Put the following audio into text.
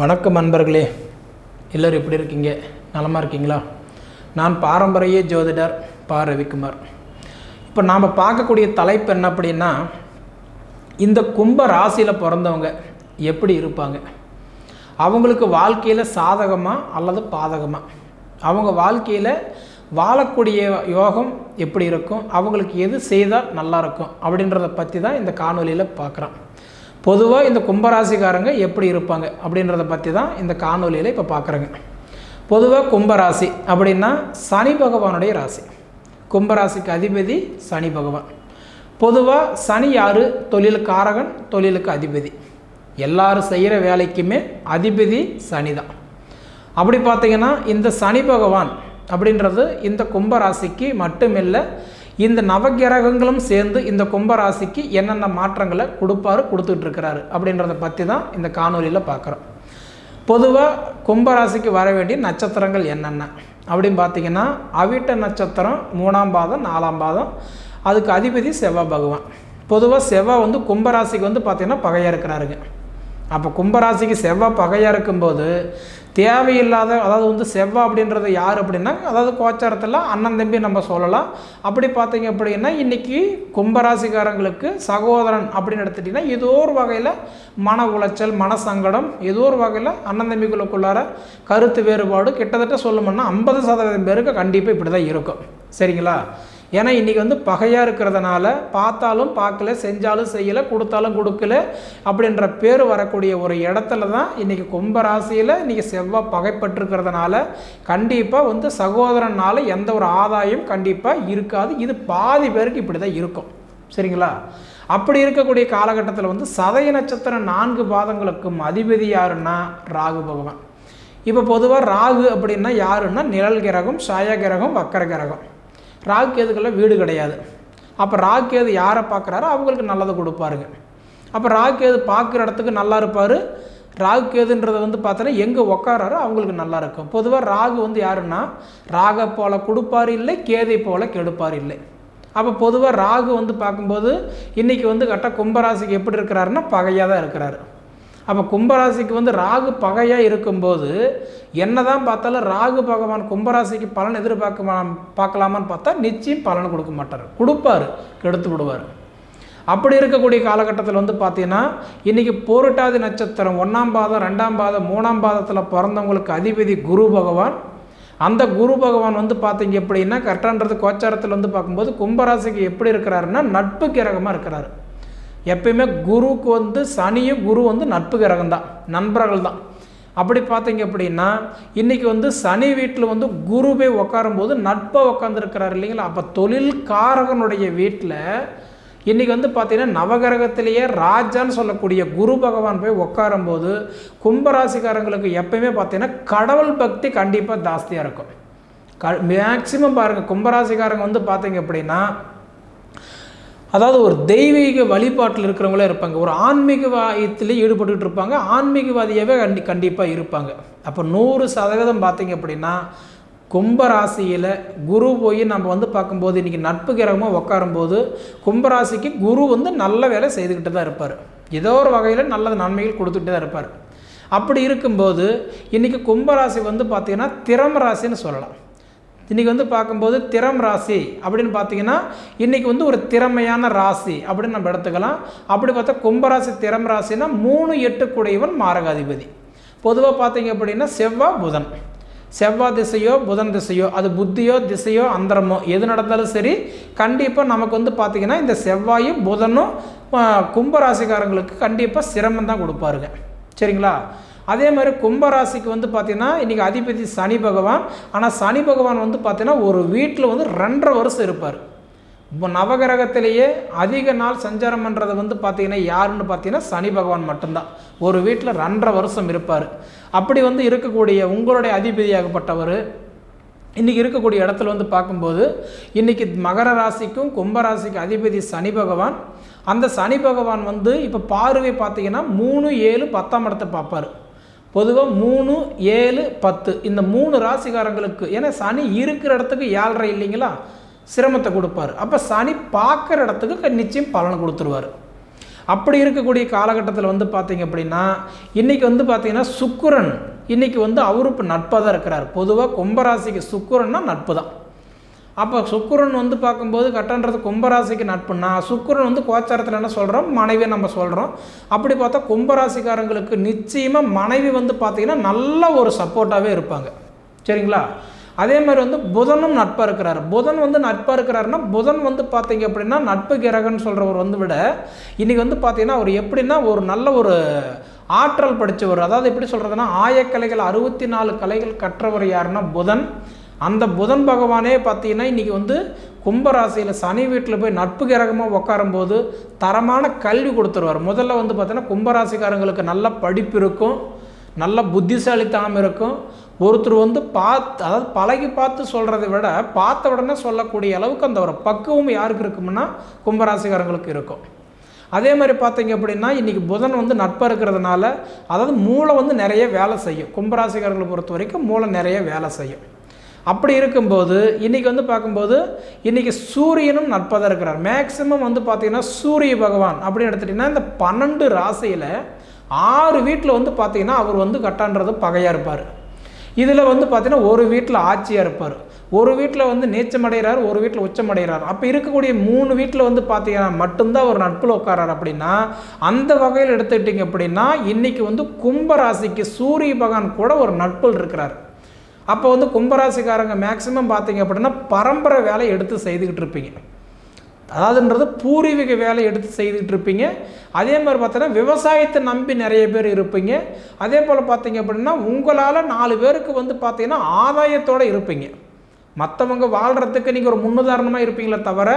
வணக்கம் நண்பர்களே. எல்லோரும் எப்படி இருக்கீங்க? நலமாக இருக்கீங்களா? நான் பாரம்பரிய ஜோதிடர் பா. ரவிக்குமார். இப்போ நாம் பார்க்கக்கூடிய தலைப்பு என்ன அப்படின்னா இந்த கும்ப ராசியில் பிறந்தவங்க எப்படி இருப்பாங்க? அவங்களுக்கு வாழ்க்கையில் சாதகமாக அல்லது பாதகமாக அவங்க வாழ்க்கையில் வாழக்கூடிய யோகம் எப்படி இருக்கும்? அவங்களுக்கு எது செய்தால் நல்லா இருக்கும்? அப்படின்றத பற்றி தான் இந்த காணொலியில் பார்க்குறோம். பொதுவாக இந்த கும்பராசிக்காரங்க எப்படி இருப்பாங்க அப்படின்றத பற்றி தான் இந்த காணொலியில் இப்போ பார்க்குறேங்க பொதுவாக கும்பராசி அப்படின்னா சனி பகவானுடைய ராசி. கும்பராசிக்கு அதிபதி சனி பகவான். பொதுவாக சனி யார்? தொழிலுக்காரகன் தொழிலுக்கு அதிபதி. எல்லாரும் செய்கிற வேலைக்குமே அதிபதி சனி தான். அப்படி பார்த்தீங்கன்னா இந்த சனி பகவான் அப்படின்றது இந்த கும்பராசிக்கு மட்டுமில்லை இந்த நவகிரகங்களும் சேர்ந்து இந்த கும்பராசிக்கு என்னென்ன மாற்றங்களை கொடுப்பாரு கொடுத்துட்டு இருக்கிறாரு அப்படின்றத பற்றி தான் இந்த காணொலியில் பார்க்குறோம் பொதுவாக கும்பராசிக்கு வர வேண்டிய நட்சத்திரங்கள் என்னென்ன? அப்படின்னு பார்த்தீங்கன்னா அவிட்ட நட்சத்திரம் மூணாம் பாதம் நாலாம் பாதம் அதுக்கு அதிபதி செவ்வாய் பகவான். பொதுவாக செவ்வாய் வந்து கும்பராசிக்கு வந்து பார்த்திங்கன்னா பகையாக இருக்கிறாருங்க. அப்போ கும்பராசிக்கு செவ்வாய் பகையாக இருக்கும்போது தேவையில்லாத அதாவது வந்து செவ்வாய் அப்படின்றது யார் அப்படின்னா அதாவது கோச்சாரத்தில் அண்ணன் தம்பி நம்ம சொல்லலாம். அப்படி பார்த்தீங்க அப்படின்னா இன்றைக்கி கும்பராசிக்காரங்களுக்கு சகோதரன் அப்படின்னு எடுத்துட்டிங்கன்னா ஏதோ ஒரு வகையில் மன உளைச்சல் மன சங்கடம் ஏதோ ஒரு வகையில் அண்ணன் தம்பிகளுக்குள்ளார கருத்து வேறுபாடு. கிட்டத்தட்ட சொல்லணும்னா ஐம்பது சதவீதம் பேருக்கு கண்டிப்பாக இப்படி தான் இருக்கும். சரிங்களா? ஏன்னா இன்றைக்கி வந்து பகையாக இருக்கிறதுனால பார்த்தாலும் பார்க்கல செஞ்சாலும் செய்யலை கொடுத்தாலும் கொடுக்கல அப்படின்ற பேர் வரக்கூடிய ஒரு இடத்துல தான் இன்றைக்கி கும்பராசியில் இன்றைக்கி செவ்வாய் பகைப்பட்டிருக்கிறதுனால கண்டிப்பாக வந்து சகோதரனால் எந்த ஒரு ஆதாயம் கண்டிப்பாக இருக்காது. இது பாதி பேருக்கு இப்படி தான் இருக்கும். சரிங்களா? அப்படி இருக்கக்கூடிய காலகட்டத்தில் வந்து சதய நட்சத்திரம் நான்கு பாதங்களுக்கும் அதிபதி யாருன்னா? ராகு பகவான். இப்போ பொதுவாக ராகு அப்படின்னா யாருன்னா? நிழல் கிரகம் சாய கிரகம் வக்கர கிரகம். ராகு கேதுக்கெல்லாம் வீடு கிடையாது. அப்போ ராகு கேது யாரை பார்க்குறாரோ அவங்களுக்கு நல்லதை கொடுப்பாருங்க. அப்போ ராகு கேது பார்க்குற இடத்துக்கு நல்லா இருப்பார். ராகு கேதுன்றதை வந்து பார்த்தோன்னா எங்கே உக்காராரோ அவங்களுக்கு நல்லா இருக்கும். பொதுவாக ராகு வந்து யாருன்னா ராக போல கொடுப்பார் இல்லை கேதை போல கெடுப்பார் இல்லை. அப்போ பொதுவாக ராகு வந்து பார்க்கும்போது இன்றைக்கி வந்து கரெக்டாக கும்பராசிக்கு எப்படி இருக்கிறாருன்னா பகையாக தான் இருக்கிறாரு. அப்போ கும்பராசிக்கு வந்து ராகு பகையாக இருக்கும்போது என்ன தான் பார்த்தாலும் ராகு பகவான் கும்பராசிக்கு பலன் எதிர்பார்க்க பார்க்கலாமான்னு பார்த்தா நிச்சயம் பலன் கொடுக்க மாட்டார். கொடுப்பார் கெடுத்து விடுவார். அப்படி இருக்கக்கூடிய காலகட்டத்தில் வந்து பார்த்தீங்கன்னா இன்றைக்கி போருட்டாதி நட்சத்திரம் ஒன்றாம் பாதம் ரெண்டாம் பாதம் மூணாம் பாதத்தில் பிறந்தவங்களுக்கு அதிபதி குரு பகவான். அந்த குரு பகவான் வந்து பார்த்தீங்க எப்படின்னா கரெக்டான்றது கோச்சாரத்தில் வந்து பார்க்கும்போது கும்பராசிக்கு எப்படி இருக்கிறாருன்னா நட்பு கிரகமாக இருக்கிறாரு. எப்பயுமே குருவுக்கு வந்து சனியும் குரு வந்து நட்பு கிரகம் தான் நண்பர்கள் தான். அப்படி பார்த்தீங்க அப்படின்னா இன்றைக்கி வந்து சனி வீட்டில் வந்து குரு போய் உட்காரும்போது நட்பாக உட்காந்துருக்கிறார் இல்லைங்களா? அப்போ தொழில் காரகனுடைய வீட்டில் இன்றைக்கி வந்து பார்த்திங்கன்னா நவகிரகத்திலேயே ராஜான்னு சொல்லக்கூடிய குரு பகவான் போய் உட்காரும்போது கும்பராசிக்காரங்களுக்கு எப்பயுமே பார்த்திங்கன்னா கடவுள் பக்தி கண்டிப்பாக ஜாஸ்தியாக இருக்கும். க மேக்சிமம் பாருங்கள் கும்பராசிக்காரங்க வந்து பார்த்தீங்க அப்படின்னா அதாவது ஒரு தெய்வீக வழிபாட்டில் இருக்கிறவங்களே இருப்பாங்க. ஒரு ஆன்மீகவாதத்தில் ஈடுபட்டுக்கிட்டு இருப்பாங்க. ஆன்மீகவாதியாகவே கண்டி கண்டிப்பாக இருப்பாங்க. அப்போ நூறு சதவீதம் பார்த்தீங்க அப்படின்னா கும்பராசியில் குரு போய் நம்ம வந்து பார்க்கும்போது இன்றைக்கி நட்பு கிரகமாக உட்காரும்போது கும்பராசிக்கு குரு வந்து நல்ல வேலை செய்துக்கிட்டு தான் இருப்பார். ஏதோ ஒரு வகையில் நல்ல நன்மைகள் கொடுத்துட்டு தான் இருப்பார். அப்படி இருக்கும்போது இன்றைக்கி கும்பராசி வந்து பார்த்திங்கன்னா திறம ராசின்னு சொல்லலாம். இன்றைக்கி வந்து பார்க்கும்போது திறம் ராசி அப்படின்னு பார்த்தீங்கன்னா இன்றைக்கி வந்து ஒரு திறமையான ராசி அப்படின்னு நம்ம எடுத்துக்கலாம். அப்படி பார்த்தா கும்பராசி திறம் ராசினா மூணு எட்டு குடையவன் மாரகாதிபதி. பொதுவாக பார்த்தீங்க அப்படின்னா செவ்வாய் புதன். செவ்வாய் திசையோ புதன் திசையோ அது புத்தியோ திசையோ அந்தரமோ எது நடந்தாலும் சரி கண்டிப்பாக நமக்கு வந்து பார்த்திங்கன்னா இந்த செவ்வாயும் புதனும் கும்பராசிக்காரங்களுக்கு கண்டிப்பாக சிரமம் தான் கொடுப்பாருங்க. சரிங்களா? அதே மாதிரி கும்பராசிக்கு வந்து பார்த்திங்கன்னா இன்றைக்கி அதிபதி சனி பகவான். ஆனால் சனி பகவான் வந்து பார்த்திங்கன்னா ஒரு வீட்டில் வந்து ரெண்டரை வருஷம் இருப்பார். இப்போ நவகிரகத்திலேயே அதிக நாள் சஞ்சாரம் பண்ணுறது வந்து பார்த்திங்கன்னா யாருன்னு பார்த்தீங்கன்னா சனி பகவான் மட்டும்தான். ஒரு வீட்டில் ரெண்டரை வருஷம் இருப்பார். அப்படி வந்து இருக்கக்கூடிய உங்களுடைய அதிபதியாகப்பட்டவர் இன்றைக்கி இருக்கக்கூடிய இடத்துல வந்து பார்க்கும்போது இன்றைக்கி மகர ராசிக்கும் கும்பராசிக்கும் அதிபதி சனி பகவான். அந்த சனி பகவான் வந்து இப்போ பார்வை பார்த்தீங்கன்னா மூணு ஏழு பத்தாம் இடத்தை பார்ப்பார். பொதுவாக மூணு ஏழு பத்து. இந்த மூணு ராசிக்காரங்களுக்கு ஏன்னா சனி இருக்கிற இடத்துக்கு ஏழரை இல்லைங்களா? சிரமத்தை கொடுப்பார். அப்போ சனி பார்க்குற இடத்துக்கு நிச்சயம் பலன் கொடுத்துருவார். அப்படி இருக்கக்கூடிய காலகட்டத்தில் வந்து பார்த்தீங்க அப்படின்னா இன்றைக்கி வந்து பார்த்தீங்கன்னா சுக்குரன் இன்றைக்கி வந்து அவரு இப்போ நட்பாக தான் இருக்கிறார். பொதுவாக கும்பராசிக்கு சுக்கிரன்னா நட்பு தான். அப்போ சுக்கிரன் வந்து பார்க்கும்போது கட்டன்றது கும்பராசிக்கு நட்புனா சுக்கிரன் வந்து கோச்சாரத்தில் என்ன சொல்கிறோம் மனைவியை நம்ம சொல்கிறோம் அப்படி பார்த்தா கும்பராசிக்காரங்களுக்கு நிச்சயமாக மனைவி வந்து பார்த்திங்கன்னா நல்ல ஒரு சப்போர்ட்டாகவே இருப்பாங்க. சரிங்களா? அதே மாதிரி வந்து புதனும் நட்பாக இருக்கிறார். புதன் வந்து நட்பாக இருக்கிறாருன்னா புதன் வந்து பார்த்தீங்க அப்படின்னா நட்பு கிரகன்னு சொல்கிறவர் வந்து விட இன்றைக்கி வந்து பார்த்தீங்கன்னா அவர் எப்படின்னா ஒரு நல்ல ஒரு ஆற்றல் படித்தவர் அதாவது எப்படி சொல்கிறதுனா ஆயக்கலைகள் அறுபத்தி நாலு கலைகள் கற்றவர் யாருன்னா புதன். அந்த புதன் பகவானே பார்த்தீங்கன்னா இன்றைக்கி வந்து கும்பராசியில் சனி வீட்டில் போய் நட்பு கிரகமாக உட்காரும்போது தரமான கல்வி கொடுத்துருவார். முதல்ல வந்து பார்த்தீங்கன்னா கும்பராசிக்காரங்களுக்கு நல்ல படிப்பு இருக்கும் நல்ல புத்திசாலித்தனம் இருக்கும். ஒருத்தர் வந்து பார்த்து அதாவது பழகி பார்த்து சொல்கிறத விட பார்த்த உடனே சொல்லக்கூடிய அளவுக்கு அந்த ஒரு பக்குவம் யாருக்கு இருக்கும்னா கும்பராசிக்காரங்களுக்கு இருக்கும். அதே மாதிரி பார்த்தீங்க அப்படின்னா இன்றைக்கி புதன் வந்து நட்பாக இருக்கிறதுனால அதாவது மூளை வந்து நிறைய வேலை செய்யும். கும்பராசிக்காரர்களை பொறுத்த வரைக்கும் மூளை நிறைய வேலை செய்யும். அப்படி இருக்கும்போது இன்றைக்கி வந்து பார்க்கும்போது இன்றைக்கி சூரியனும் நட்பாக தான் இருக்கிறார். மேக்சிமம் வந்து பார்த்திங்கன்னா சூரிய பகவான் அப்படின்னு எடுத்துட்டிங்கன்னா இந்த பன்னெண்டு ராசியில் ஆறு வீட்டில் வந்து பார்த்திங்கன்னா அவர் வந்து கட்டான்றது பகையாக இருப்பார். இதில் வந்து பார்த்திங்கன்னா ஒரு வீட்டில் ஆட்சியாக இருப்பார். ஒரு வீட்டில் வந்து நீச்சமடைகிறார் ஒரு வீட்டில் உச்சமடைகிறார். அப்போ இருக்கக்கூடிய மூணு வீட்டில் வந்து பார்த்தீங்கன்னா மட்டும்தான் ஒரு நட்பில் உட்காரார் அப்படின்னா அந்த வகையில் எடுத்துக்கிட்டிங்க அப்படின்னா இன்றைக்கி வந்து கும்பராசிக்கு சூரிய பகவான் கூட ஒரு நட்பில் இருக்கிறார். அப்போ வந்து கும்பராசிக்காரங்க மேக்சிமம் பார்த்தீங்க அப்படின்னா பரம்பரை வேலை எடுத்து செய்துக்கிட்டு இருப்பீங்க. அதாவதுன்றது பூர்வீக வேலை எடுத்து செய்துக்கிட்டு இருப்பீங்க. அதே மாதிரி பார்த்தோன்னா விவசாயத்தை நம்பி நிறைய பேர் இருப்பீங்க. அதே போல் பார்த்தீங்க அப்படின்னா உங்களால் நாலு பேருக்கு வந்து பார்த்தீங்கன்னா ஆதாயத்தோடு இருப்பீங்க. மற்றவங்க வாழ்கிறதுக்கு நீங்கள் ஒரு முன்னுதாரணமாக இருப்பீங்களே தவிர